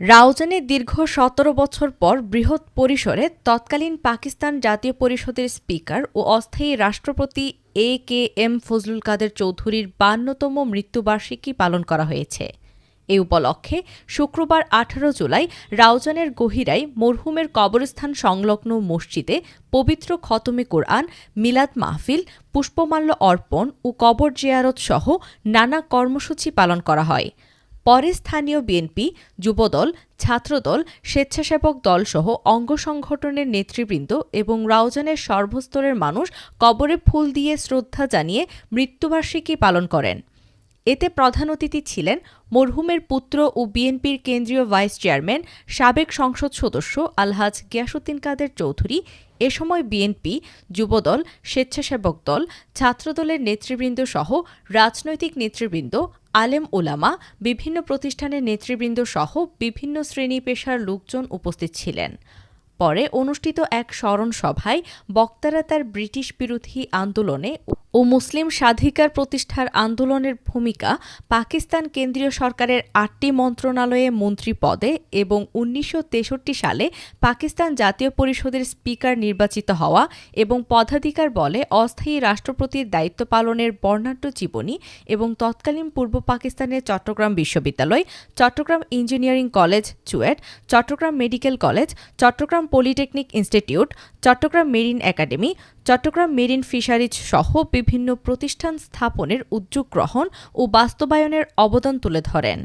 রাউজানে দীর্ঘ সতেরো বছর পর বৃহৎ পরিসরে তৎকালীন পাকিস্তান জাতীয় পরিষদের স্পিকার ও অস্থায়ী রাষ্ট্রপতি এ কে এম ফজলুল কাদের চৌধুরীর বান্নতম মৃত্যুবার্ষিকী পালন করা হয়েছে। এ উপলক্ষে শুক্রবার আঠারো জুলাই রাউজানের গহিরায় মরহুমের কবরস্থান সংলগ্ন মসজিদে পবিত্র খতমে কোরআন, মিলাদ মাহফিল, পুষ্পমাল্য অর্পণ ও কবর জিয়ারত সহ নানা কর্মসূচি পালন করা হয়। পরে স্থানীয় বিএনপি, যুবদল, ছাত্রদল, স্বেচ্ছাসেবক দলসহ অঙ্গ সংগঠনের নেতৃবৃন্দ এবং রাউজানের সর্বস্তরের মানুষ কবরে ফুল দিয়ে শ্রদ্ধা জানিয়ে মৃত্যুবার্ষিকী পালন করেন। এতে প্রধান অতিথি ছিলেন মরহুমের পুত্র ও বিএনপির কেন্দ্রীয় ভাইস চেয়ারম্যান, সাবেক সংসদ সদস্য আলহাজ গিয়াসুদ্দিন কাদের চৌধুরী, এ সময় বিএনপি, যুবদল, স্বেচ্ছাসেবক দল, ছাত্রদলের নেতৃবৃন্দ সহ রাজনৈতিক নেতৃবৃন্দ, আলেম ওলামা বিভিন্ন প্রতিষ্ঠানের নেতৃবৃন্দ সহ বিভিন্ন শ্রেণি পেশার লোকজন উপস্থিত ছিলেন। পরে অনুষ্ঠিত এক স্মরণ সভায় বক্তারা তার ব্রিটিশ বিরোধী আন্দোলনে ও মুসলিম স্বাধিকার প্রতিষ্ঠার আন্দোলনের ভূমিকা পাকিস্তান কেন্দ্রীয় সরকারের আটটি মন্ত্রণালয়ে মন্ত্রী পদে এবং উনিশশো তেষট্টি সালে পাকিস্তান জাতীয় পরিষদের স্পিকার নির্বাচিত হওয়া এবং পদাধিকার বলে অস্থায়ী রাষ্ট্রপতির দায়িত্ব পালনের বর্ণাঢ্য জীবনী এবং তৎকালীন পূর্ব পাকিস্তানের চট্টগ্রাম বিশ্ববিদ্যালয়, Chattogram engineering college, CUET, Chattogram medical college, Chattogram polytechnic institute, Chattogram marine academy, Chattogram marine fisheries সহ বিভিন্ন প্রতিষ্ঠান স্থাপনের উদ্যোগ গ্রহণ ও বাস্তবায়নের অবদান তুলে ধরেন।